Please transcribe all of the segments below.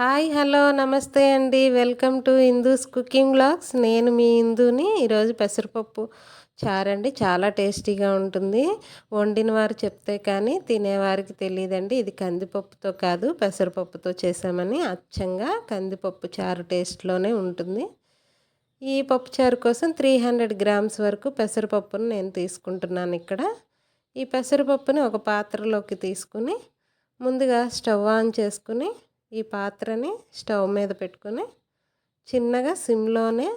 Hi hello నమస్తే అండి. Welcome to Hindu's cooking blogs నేను మీ హిందూని ఈరోజు పెసరపప్పు చారండి. చాలా టేస్టీగా ఉంటుంది. వండిన వారు చెప్తే కానీ తినేవారికి తెలియదండి. ఇది కందిపప్పుతో కాదు పెసరపప్పుతో చేసామని అచ్చంగా కందిపప్పు చారు టేస్ట్లోనే ఉంటుంది. ఈ పప్పు చారు కోసం త్రీ హండ్రెడ్ గ్రామ్స్ వరకు పెసరపప్పును నేను తీసుకుంటున్నాను ఇక్కడ. ఈ పెసరపప్పుని ఒక పాత్రలోకి తీసుకుని ముందుగా స్టవ్ ఆన్ చేసుకుని ఈ పాత్రని స్టవ్ మీద పెట్టుకొని చిన్నగా సిమ్లోనే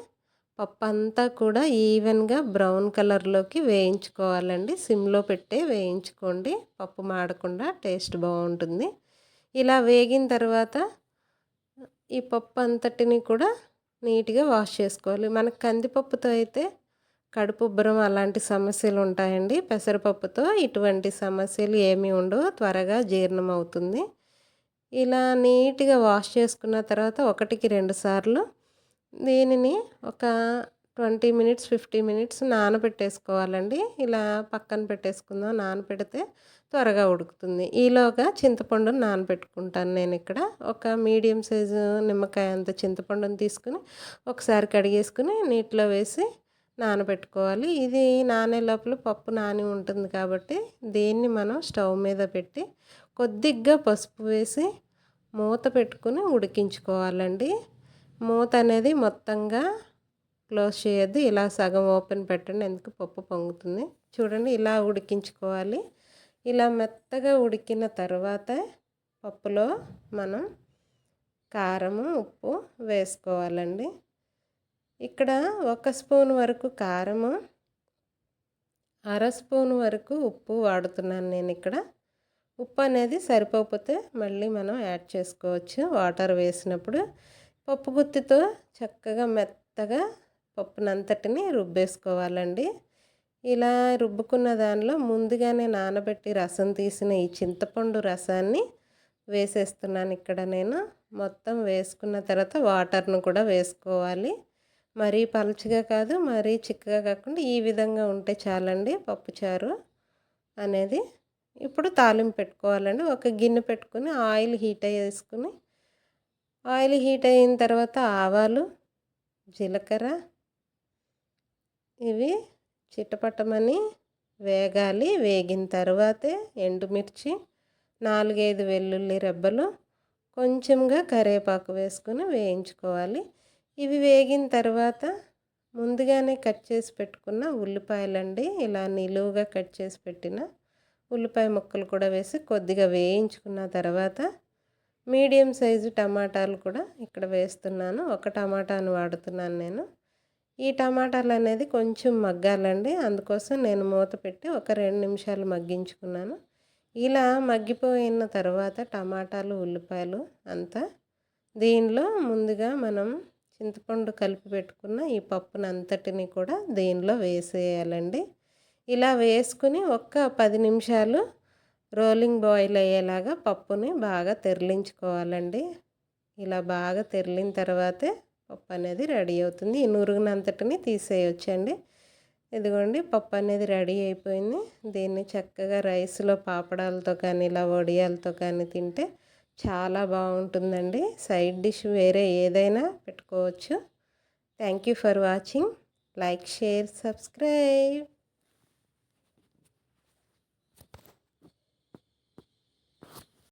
పప్పు అంతా కూడా ఈవెన్గా బ్రౌన్ కలర్లోకి వేయించుకోవాలండి. సిమ్లో పెట్టే వేయించుకోండి. పప్పు మాడకుండా టేస్ట్ బాగుంటుంది. ఇలా వేగిన తర్వాత ఈ పప్పు అంతటిని కూడా నీట్గా వాష్ చేసుకోవాలి. మనకు కందిపప్పుతో అయితే కడుపు ఉబ్బరం అలాంటి సమస్యలు ఉంటాయండి. పెసరపప్పుతో ఇటువంటి సమస్యలు ఏమీ ఉండవు. త్వరగా జీర్ణం అవుతుంది ఇలా నీట్గా వాష్ చేసుకున్న తర్వాత ఒకటికి రెండు సార్లు దీనిని ఒక ట్వంటీ మినిట్స్ ఫిఫ్టీ మినిట్స్ నానబెట్టేసుకోవాలండి. ఇలా పక్కన పెట్టేసుకుందాం. నానబెడితే త్వరగా ఉడుకుతుంది. ఈలోగా చింతపండును నానబెట్టుకుంటాను నేను ఇక్కడ. ఒక మీడియం సైజు నిమ్మకాయ అంత చింతపండుని తీసుకుని ఒకసారి కడిగేసుకుని నీటిలో వేసి నానబెట్టుకోవాలి. ఇది నానే లోపల పప్పు నాని ఉంటుంది కాబట్టి దీన్ని మనం స్టవ్ మీద పెట్టి కొద్దిగా పసుపు వేసి మూత పెట్టుకుని ఉడికించుకోవాలండి. మూత అనేది మొత్తంగా క్లోజ్ చేయొద్దు. ఇలా సగం ఓపెన్ పెట్టండి. ఎందుకు? పప్పు పొంగుతుంది. చూడండి ఇలా ఉడికించుకోవాలి. ఇలా మెత్తగా ఉడికిన తర్వాత పప్పులో మనం కారము ఉప్పు వేసుకోవాలండి. ఇక్కడ ఒక స్పూన్ వరకు కారము అర స్పూన్ వరకు ఉప్పు వాడుతున్నాను నేను ఇక్కడ. ఉప్పు అనేది సరిపోకపోతే మళ్ళీ మనం యాడ్ చేసుకోవచ్చు. వాటర్ వేసినప్పుడు పప్పు గుత్తితో చక్కగా మెత్తగా పప్పునంతటిని రుబ్బేసుకోవాలండి. ఇలా రుబ్బుకున్న దానిలో ముందుగానే నానబెట్టి రసం తీసిన ఈ చింతపండు రసాన్ని వేసేస్తున్నాను ఇక్కడ నేను. మొత్తం వేసుకున్న తర్వాత వాటర్ను కూడా వేసుకోవాలి. మరీ పలుచగా కాదు మరీ చిక్కగా కాకుండా ఈ విధంగా ఉంటే చాలండి పప్పుచారు అనేది. ఇప్పుడు తాలింపు పెట్టుకోవాలండి. ఒక గిన్నె పెట్టుకుని ఆయిల్ హీట్ వేసుకుని ఆయిల్ హీట్ అయిన తర్వాత ఆవాలు జీలకర్ర ఇవి చిట్టపట్టమని వేగాలి. వేగిన తర్వాతే ఎండుమిర్చి నాలుగైదు వెల్లుల్లి రెబ్బలు కొంచెంగా కరివేపాకు వేసుకుని వేయించుకోవాలి. ఇవి వేగిన తర్వాత ముందుగానే కట్ చేసి పెట్టుకున్న ఉల్లిపాయలండి. ఇలా నిలువుగా కట్ చేసి పెట్టిన ఉల్లిపాయ ముక్కలు కూడా వేసి కొద్దిగా వేయించుకున్న తర్వాత మీడియం సైజు టమాటాలు కూడా ఇక్కడ వేస్తున్నాను. ఒక టమాటాను వాడుతున్నాను నేను. ఈ టమాటాలు అనేది కొంచెం మగ్గాలండి. అందుకోసం నేను మూత పెట్టి ఒక రెండు నిమిషాలు మగ్గించుకున్నాను. ఇలా మగ్గిపోయిన తర్వాత టమాటాలు ఉల్లిపాయలు అంతా దీనిలో ముందుగా మనం చింతపండు కలిపి పెట్టుకున్న ఈ పప్పును అంతటిని కూడా దీనిలో వేసేయాలండి. ఇలా వేసుకుని ఒక్క పది నిమిషాలు రోలింగ్ బాయిల్ అయ్యేలాగా పప్పుని బాగా తెరలించుకోవాలండి. ఇలా బాగా తెరిలిన తర్వాతే పప్పు అనేది రెడీ అవుతుంది. ఈ నురుగునంతటిని తీసేయొచ్చండి. ఇదిగోండి పప్పు అనేది రెడీ అయిపోయింది. దీన్ని చక్కగా రైస్లో పాపడాలతో కానీ ఇలా వడియాలతో కానీ తింటే చాలా బాగుంటుందండి. సైడ్ డిష్ వేరే ఏదైనా పెట్టుకోవచ్చు. Thank you for watching. Like share subscribe.